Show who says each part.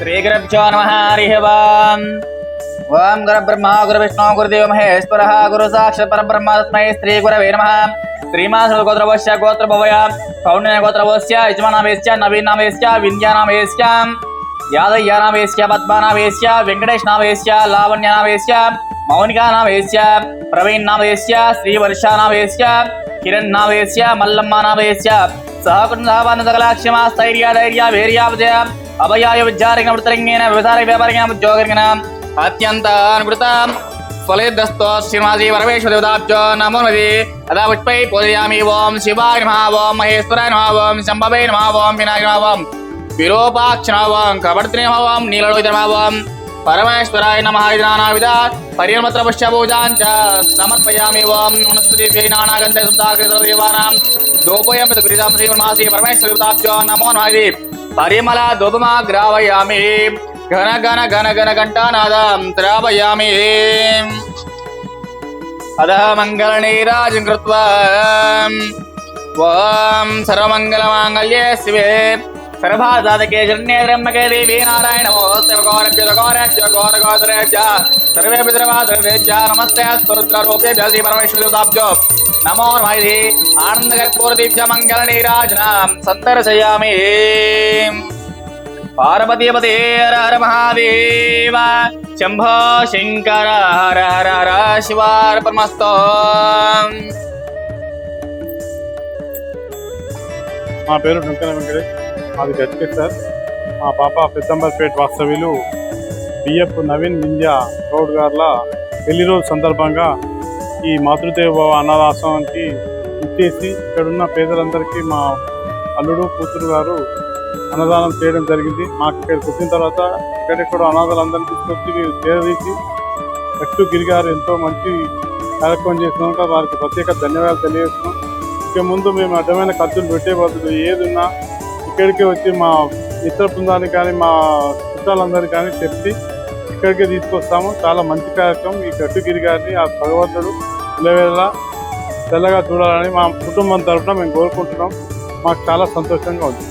Speaker 1: श्रीगुरुभ्यो नमः हरिः वाम् ॐ गुरुब्रह्मा, गुरुविष्णु, गुरुदेव महेश्वरः गुरुसाक्षात् परब्रह्म तस्मै श्रीगुरवे नमः। श्रीमासृतगोत्रवस्य गोत्रभवय पौण्यगोत्रवस्य यजमानामेश्च नवीनामेश्च विन्द्यानामेश्च यादय्यानामेश्च पद्मानामेश्च वेङ्कटेशनामेश्च लावण्यानामेश्च मौनिकानामेश्च प्रवीण्नामेश्च श्रीवर्षानामेश्च किरण्णावेश्य मल्लम्मानावेश्य सहकुण्डभावान सकलाक्षमा स्थैर्या, धैर्या वीर्यापजय మల్లమ్మనామేశ్య సహకుటుంబాన సకలాక్షమా స్థైర్య ధైర్య వీర్యావజయ అభయాయ విద్యారిణ వృతరంగేన వ్యవసాయ వ్యాపారిణ ఉద్యోగరిణ అత్యంత అనుకృత ఫలేదస్తో శ్రీమాసి పరమేశ్వర దేవతాభ్యో నమో నది అదా పుష్పై పూజయామి ఓం శివాయ నమః ఓం మహేశ్వరాయ నమః ఓం శంభవే నమః ఓం వినాయక నమః ఓం విరూపాక్ష నమః ఓం కబర్తిని నమః ఓం నీలలోహిత నమః ఓం పరమేశ్వరాయ నమః ఇది నానావిధ పరిమత్ర పుష్య పూజాం చ సమర్పయామి ఓం వనస్పతి నానాగంధ సుధాకృత దేవానాం దోపయం గురిదాం శ్రీమన్మాసి పరమేశ్వర దేవతాభ్యో నమో నమః పరిమళ ధూపమా గ్రావయామి. ఘన ఘన ఘన ఘన ఘంటానాదం త్రావయామి. అధ మంగళనీరాజం కృత్వా ఓం సర్వమంగళమాంగళ్యే శివే. సర్వాసాధకే శరణ్యే బ్రహ్మకే దేవి నారాయణ. నమోస్తే గౌరభ్య గౌరభ్య సర్వే పితృమాతృభ్య నమస్తే స్వరుద్ర రూపేభ్య శ్రీ పరమేశ్వర నమో నమైది ఆనందకర్పూర దివ్య మంగళ నీరాజనం. సందర్శయామి. పార్వతీపతే హర హర మహాదేవ. శంభో శంకర హర హర హర శివార్పణమస్తో.
Speaker 2: మా పేరు డుంకన వెంకటేష్. మాది గట్టికే సార్. మా పాప పెద్దంబర్పేట వాస్తవ్యులు బిఎఫ్ నవీన్ వింధ్య రోడ్ గార్ల పెళ్ళి రోజు సందర్భంగా ఈ మాతృదేవ అనాథాశ్రమానికి ఇచ్చేసి ఇక్కడున్న పేదలందరికీ మా అల్లుడు కూతురు గారు అన్నదానం చేయడం జరిగింది. మాకు ఇక్కడికి వచ్చిన తర్వాత ఇక్కడెక్కడ అనాథాలందరినీ తీసుకొచ్చి చేరదీసి ఎట్టు గిరి గారు ఎంతో మంచి కార్యక్రమం చేసినాక వారికి ప్రత్యేక ధన్యవాదాలు తెలియజేస్తున్నాం. ఇక ముందు మేము అడ్డమైన ఖర్చులు పెట్టే బదులు ఏదున్నా ఇక్కడికి వచ్చి మా మిత్ర బృందానికి కానీ మా చుట్టాలందరికీ కానీ చెప్పి ఇక్కడికే తీసుకొస్తాము. చాలా మంచి కార్యక్రమం. ఈ కట్టుగిరి గారిని ఆ భగవంతుడు లేవేలా తెల్లగా చూడాలని మా కుటుంబం తరఫున మేము కోరుకుంటున్నాం. మాకు చాలా సంతోషంగా ఉంది.